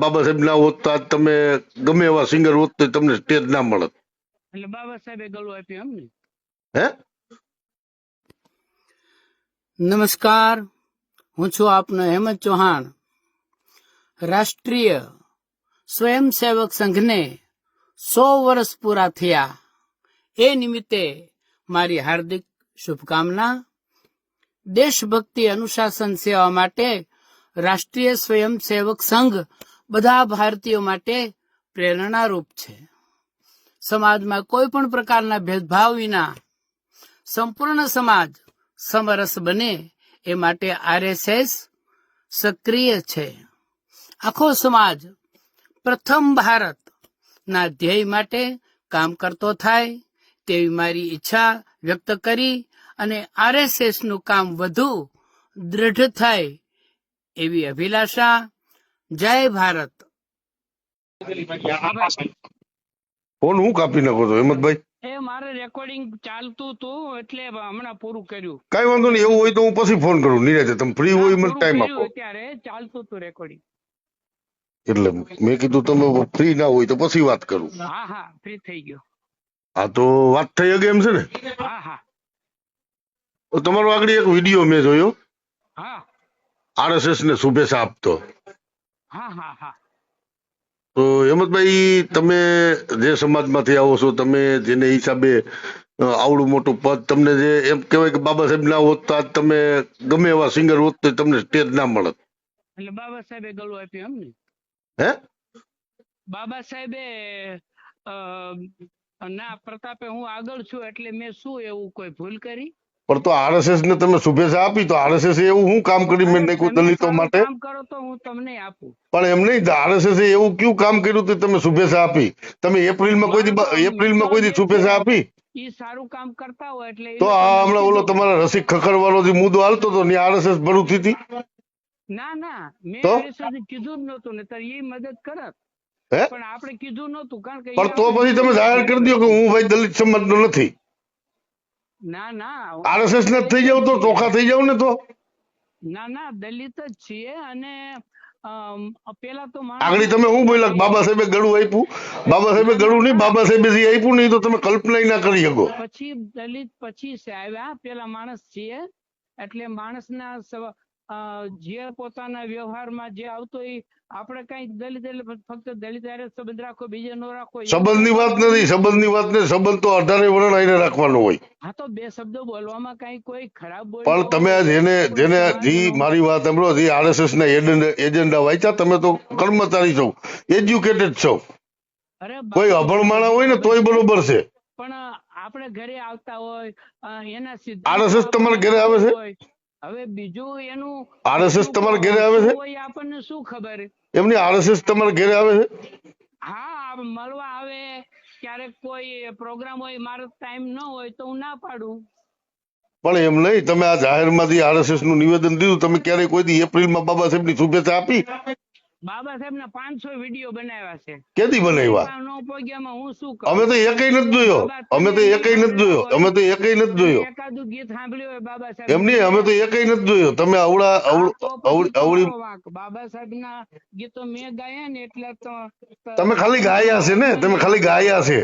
બાબા સાહેબ ના હોત તો આજ તમે ગમે એવા સિંગર હોત તો તમને સ્ટેજ ના મળત. એટલે બાબા સાહેબે ગળું આપ્યું એમ ને હે? નમસ્કાર હું છું આપનો હેમંત ચૌહાણ. રાષ્ટ્રીય સ્વયંસેવક સંઘને સો વર્ષ પૂરા થયા. એ નિમિત્તે મારી હાર્દિક શુભકામના. દેશભક્તિ અનુશાસન સેવા માટે રાષ્ટ્રીય સ્વયંસેવક સંઘ બધા ભારતીયો માટે પ્રેરણારૂપ છે. સમાજમાં કોઈ પણ પ્રકારના ભેદભાવ વિના સંપૂર્ણ સમાજ સમરસ બને એ માટે આરએસએસ સક્રિય છે. આખો સમાજ પ્રથમ ભારત ના ધ્યેય માટે કામ કરતો થાય તેવી મારી ઈચ્છા વ્યક્ત કરી અને આરએસએસનું કામ વધુ દૃઢ થાય એવી અભિલાષા જય ભારત. ફોન હું કાપી નાખો છો હેમંતભાઈ? એ મારે રેકોર્ડિંગ ચાલતું હતું એટલે હમણાં પૂરું કર્યું. કઈ વાંધો નહીં એવું હોય તો હું પછી ફોન કરું નિરાતે તમે ફ્રી હોય મને ટાઈમ આપો. અત્યારે ચાલતું હતું રેકોર્ડિંગ એટલે મેં કીધું તમે ફ્રી ના હોય તો પછી વાત કરું. હા હા ફ્રી થઈ ગયો. હા તો વાત થઈ ગઈ એમ છે ને? હા હા. તમારો આગળ એક વીડિયો મેં જોયો. હા. આરએસએસ ને શુભેચ્છા આપતો. હા હા હા. તો હેમંતભાઈ તમે જે સમાજમાંથી આવો છો તમે જેને હિસાબે આવડું મોટું પદ તમને જે એમ કહેવાય કે બાબા સાહેબ ના હોત તો આજ તમે ગમે એવા સિંગર હોત તો તમને સ્ટેજ ના મળત. એટલે બાબા સાહેબે ગળું આપ્યું એમ ને હે? બાબા સાહેબે ના પ્રતાપે હું આગળ છું એટલે મેં શું એવું કોઈ ભૂલ કરી? પણ તો આરએસએસ ને તમે શુભેચ્છા આપી તો આરએસએસ એવું શું કામ કર્યું મેં નહીં દલિતો માટે? કરો તો હું તમને આપું. પણ એમ નહીં આરએસએસ એવું કયું કામ કર્યું તે તમે શુભેચ્છા આપી? તમે એપ્રિલમાં કોઈ એપ્રિલમાં કોઈ શુભેચ્છા આપી? ઈ સારું કામ કરતા હોય એટલે તો આ હમણાં ઓલો તમારા રસિક ખખરવાળો જે મુદ્દો હાલતો હતો ને આરએસએસ ભરૂચ હતી ના ના. મેં તો? કીધું જ નહોતું ને તાર એ મદદ કરત પણ આપણે કીધું નહોતું કારણ કે પણ તો પછી તમે જાહેર કરી દો કે હું ભાઈ દલિત સમાજનો નથી. ના ના આરએસએસ ને થઈ જાવ તો ચોખા થઈ જાવ ને તો? ના ના દલિત જ છીએ અને પેલા તો આગળ તમે હું બોલ્યા? બાબા સાહેબે ગળું આપ્યું. બાબા સાહેબે ગળું નહીં બાબા સાહેબે જે આપ્યું નહીં તો તમે કલ્પના ના કરી શકો. પછી દલિત પછી છે આવ્યા પેલા માણસ છીએ. એટલે માણસના જે પોતાના વ્યવહારમાં જે આવતો એ આપણે કઈ દલિત એટલે ફક્ત દલિત સંબંધ રાખો બીજે નો રાખો સંબંધની વાત નથી સંબંધની વાત ને સંબંધ તો અઢારે વર્ણ આઈને રાખવાનો હોય. હા તો બે શબ્દો બોલવામાં કઈ કોઈ ખરાબ બોલ પણ તમે જેને જેને જી મારી વાત સાંભળો જે આરએસએસ ના એજન્ડા વાંચ્યા તમે તો કર્મચારી છો એજ્યુકેટેડ છો. અરે કોઈ અભણ માણા હોય ને તોય બરોબર છે. પણ આપણે ઘરે આવતા હોય એના સિદ્ધાંત આરએસએસ તમારા ઘરે આવે છે? હવે બીજું એનું આરએસએસ તમારા ઘરે આવે છે? કોઈ આપણને શું ખબર? એમની આરએસએસ તમારા ઘરે આવે છે? હા મળવા આવે. ક્યારેક કોઈ પ્રોગ્રામ હોય મારો ટાઈમ ન હોય તો હું ના પાડું. પણ એમ નહીં તમે આ જાહેરમાંથી આરએસએસનું નિવેદન દીધું તમે ક્યારેય કોઈ દી એપ્રિલમાં બાબા સાહેબની શુભેચ્છા આપી? બાબા સાહેબ ના પાંચસો વીડિયો બનાવ્યા છે. કેદી બનાવ્યા? નો પગ્યામાં હું શું અમે તો એકય નથી જોયો. અમે તો એકય નથી જોયો. અમે તો એકય નથી જોયો. એકાદું ગીત સાંભળ્યું હોય બાબા સાહેબ? એમ નહીં અમે તો એકય નથી જોયો. તમે અવળી અવળી બાબા સાહેબ ના ગીતો મેં ગાયા ને એટલે તો તમે ખાલી ગાયા છે ને? તમે ખાલી ગાયા છે.